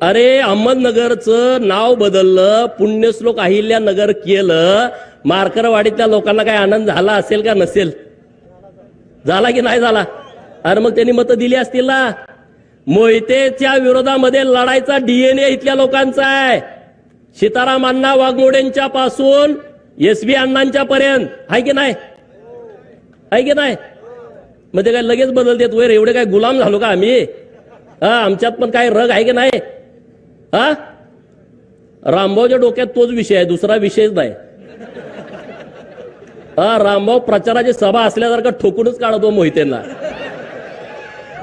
अरे अहमदनगरचं नाव बदललं पुण्यश्लोक अहिल्या नगर केलं मार्करवाडीतल्या लोकांना काय आनंद झाला असेल का? नसेल. झाला की नाही झाला? अरे मग त्यांनी मतं दिली असतील ना. मोहितेच्या विरोधामध्ये लढायचा डीएनए इथल्या लोकांचा आहे. सीतारामांना अण्णा वाघमोडेंच्या पासून एस बी अण्णांच्या पर्यंत. आहे की नाही? आहे की नाही? मग ते काय लगेच बदलतेत वर? एवढे काय गुलाम झालो का आम्ही? हा आमच्यात पण काय रग आहे की नाही? हा? रामभाऊच्या डोक्यात तोच विषय आहे दुसरा विषयच नाही. हा रामभाऊ प्रचाराची सभा असल्यासारखा ठोकूनच काढतो मोहितेंना.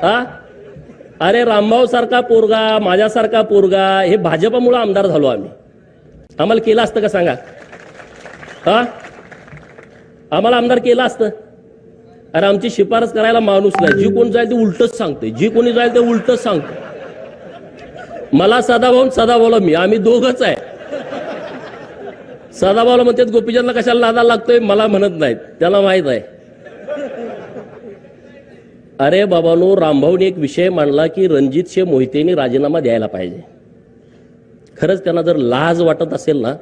हा? अरे रामभाऊ सारखा पोरगा माझ्यासारखा पोरगा हे भाजपमुळे आमदार झालो आम्ही. आम्हाला केलं असतं का सांगा? हा? आम्हाला आमदार केलं असतं? अरे आमची शिफारस करायला माणूस नाही. जी कोण जाईल ते उलटच सांगते जी कोणी जाईल ते उलटच सांगते मला सदाभाऊ सदाभाऊला मी आम्ही दोघच आहे. सदाभाऊला म्हणतात गोपीचंदला कशाला लादा लागतोय? मला म्हणत नाहीत. त्याला माहीत आहे. अरे बाबानो रामभाऊने एक विषय मांडला की रणजित शे मोहितेने राजीनामा द्यायला पाहिजे. खरंच त्यांना जर लाज वाटत असेल ना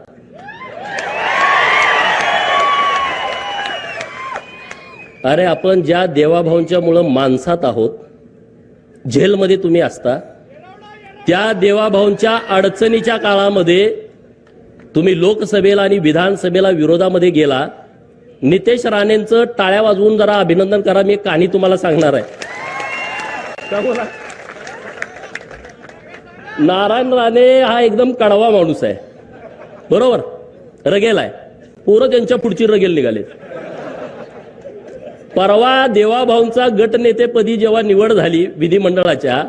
अरे आपण ज्या देवाभाऊंच्या मुळे माणसात आहोत जेलमध्ये तुम्ही असता त्या देवाभाऊंच्या अडचणीच्या काळामध्ये तुम्ही लोकसभेला आणि विधानसभेला विरोधामध्ये गेला. नितेश राणेंचं टाळ्या वाजवून जरा अभिनंदन करा मी कहाणी तुम्हाला सांगणार आहे. का बोला? नारायण राणे हा एकदम कडवा माणूस आहे. बरोबर? रगेल आहे पोरं त्यांच्या पुढची रगेल निघाले परवा देवाभाऊंचा गटनेतेपदी जेव्हा निवड झाली विधिमंडळाच्या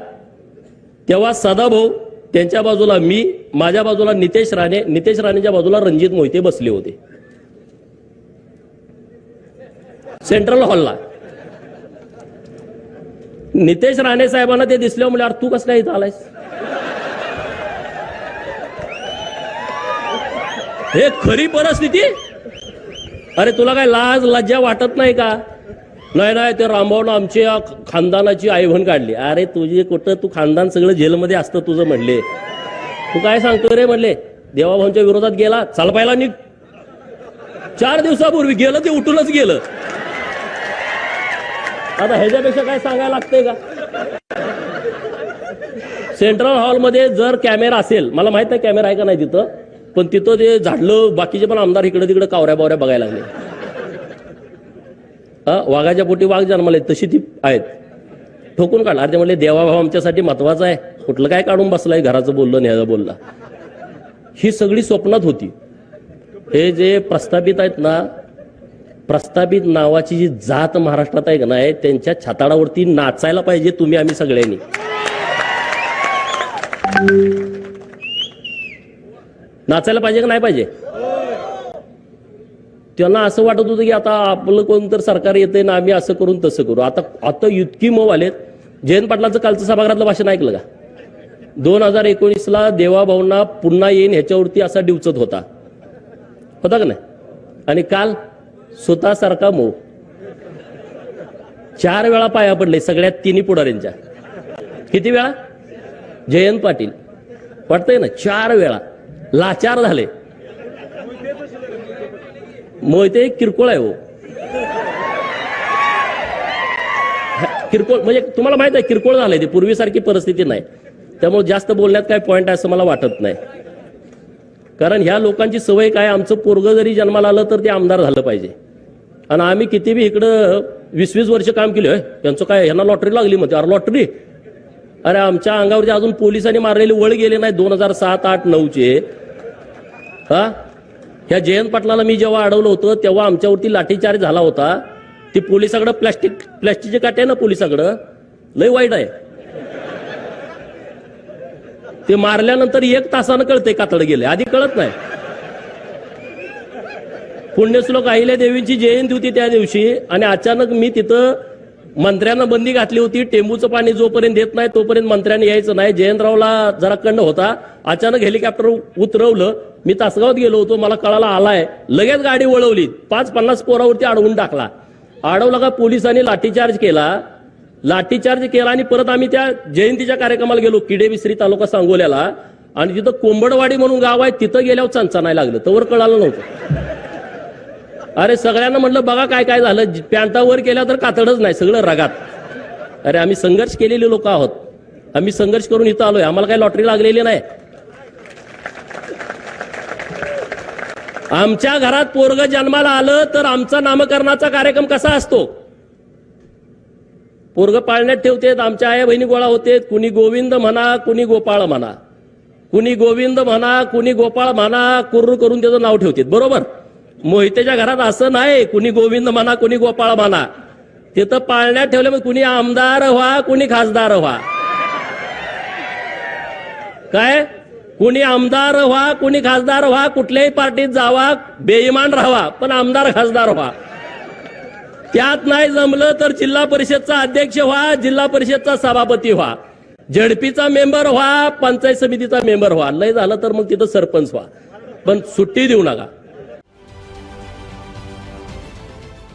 तेव्हा सदाभाऊ त्यांच्या बाजूला मी माझ्या बाजूला नितेश राणे नितेश राणेच्या बाजूला रणजित मोहिते बसले होते. सेंट्रल हॉलला नितेश राणे साहेबांना ते दिसले म्हणजे अरे तू कसं काय इथं आलायस? हे खरी परिस्थिती? अरे तुला काय लाज लज्जा वाटत नाही का? नाही नाही ते रामभाऊनं आमच्या खानदानाची आईवण काढली. अरे तुझी कुठं तू खानदान सगळं जेलमध्ये असतं तुझं म्हणले. तू काय सांगतो रे म्हणले? देवाभाऊंच्या विरोधात गेला चाल पाहिला निघ. चार दिवसापूर्वी गेलं ते उठूनच गेलं. आता ह्याच्यापेक्षा काय सांगायला लागतंय का? सेंट्रल हॉलमध्ये जर कॅमेरा असेल मला माहीत नाही कॅमेरा आहे का नाही तिथं पण तिथं ते झाडलं बाकीचे पण आमदार इकडे तिकडे कावऱ्या बावऱ्या बघायला लागले. वाघाच्या पोटी वाघ जन्माले तशी ती आहेत. ठोकून काढला अरे ते म्हणले देवाभाव आमच्यासाठी महत्त्वाचा आहे. कुठलं काय काढून बसलाय घराचं बोललं न्यायचं बोलला. ही सगळी स्वप्नात होती. हे जे प्रस्थापित आहेत ना प्रस्थापित नावाची जी जात महाराष्ट्रात आहे का नाही त्यांच्या छाताडावरती नाचायला पाहिजे तुम्ही आम्ही सगळ्यांनी. नाचायला पाहिजे का नाही पाहिजे? त्यांना असं वाटत होतं की आता आपलं कोण तर सरकार येतंय ना आम्ही असं करून तसं करू. आता आता इतकी मऊ आलेत. जयंत पाटलाचं कालचं सभागृहातलं भाषण ऐकलं का? दोन हजार एकोणीसला देवाभाऊंना पुन्हा येईन ह्याच्यावरती असा डिवचत होता. होता का नाही? आणि काल स्वतःसारखा मऊ. चार वेळा पाया पडले सगळ्यात तिन्ही पुढाऱ्यांच्या. किती वेळा? जयंत पाटील. वाटतंय ना? चार वेळा. लाचार झाले. मोहिते एक किरकोळ आहे हो किरकोळ म्हणजे तुम्हाला माहीत आहे किरकोळ झालंय ते पूर्वीसारखी परिस्थिती नाही. त्यामुळे जास्त बोलण्यात काय पॉईंट आहे असं मला वाटत नाही. कारण ह्या लोकांची सवय काय आमचं पोरग जरी जन्माला आलं तर ते आमदार झालं पाहिजे. आणि आम्ही किती बी इकडं वीस वीस वर्ष काम केलं त्यांचं काय ह्यांना लॉटरी लागली म्हणते. अरे लॉटरी अरे आमच्या अंगावरती अजून पोलिसांनी मारलेले वळ गेले नाही दोन हजार सात आठ नऊचे. हा? ह्या जयंत पाटलाला मी जेव्हा अडवलं होतं तेव्हा आमच्यावरती लाठीचार्ज झाला होता. ती पोलिसाकडं प्लॅस्टिक प्लॅस्टिकचे काटे आहे ना पोलिसाकडं. लय वाईट आहे. ते मारल्यानंतर एक तासानं कळते कातड गेले आधी कळत नाही. पुण्यश्लोक अहिल्या देवींची जयंती होती त्या दिवशी आणि अचानक मी तिथं मंत्र्यांना बंदी घातली होती टेंबूचं पाणी जोपर्यंत देत नाही तोपर्यंत मंत्र्यांनी यायचं नाही. जयंतरावला जरा कंड होता. अचानक हेलिकॉप्टर उतरवलं. मी तासगावात गेलो होतो. मला कळाला आलाय. लगेच गाडी वळवली. पाच पन्नास पोरावरती अडवून टाकला. अडवला का पोलिसांनी लाठीचार्ज केला? लाठीचार्ज केला आणि परत आम्ही त्या जयंतीच्या कार्यक्रमाला गेलो किडे विसरी तालुका सांगोल्याला. आणि तिथं कोंबडवाडी म्हणून गाव आहे तिथं गेल्यावर चंचानाय लागलं. तवर कळालं नव्हतं. अरे सगळ्यांना म्हटलं बघा काय काय झालं. पॅन्टावर केल्या तर कातडच नाही सगळं रगात. अरे आम्ही संघर्ष केलेले लोक आहोत. आम्ही संघर्ष करून इथं आलोय. आम्हाला काही लॉटरी लागलेली नाही. आमच्या घरात पोरग जन्माला आलं तर आमचा नामकरणाचा कार्यक्रम कसा असतो? पोरग पाळण्यात ठेवतेत आमच्या आया बहिणी गोळा होतेत. कुणी गोविंद म्हणा कुणी गोपाळ म्हणा. कुणी गोविंद म्हणा कुणी गोपाळ म्हणा कुर्र करून त्याचं नाव ठेवतेत. बरोबर? मोहितेच्या घरात असं नाही. कुणी गोविंद म्हणा कुणी गोपाळ म्हणा. तिथं पाळण्यात ठेवल्यामुळे कुणी आमदार व्हा कुणी खासदार व्हा. काय? कुणी आमदार व्हा कुणी खासदार व्हा कुठल्याही पार्टीत जावा बेईमान राहावा पण आमदार खासदार व्हा. त्यात नाही जमलं तर जिल्हा परिषदचा अध्यक्ष व्हा जिल्हा परिषदचा सभापती व्हा. झडपीचा मेंबर व्हा पंचायत समितीचा मेंबर व्हा. लय झालं तर मग तिथं सरपंच व्हा. पण सुट्टी देऊ नका.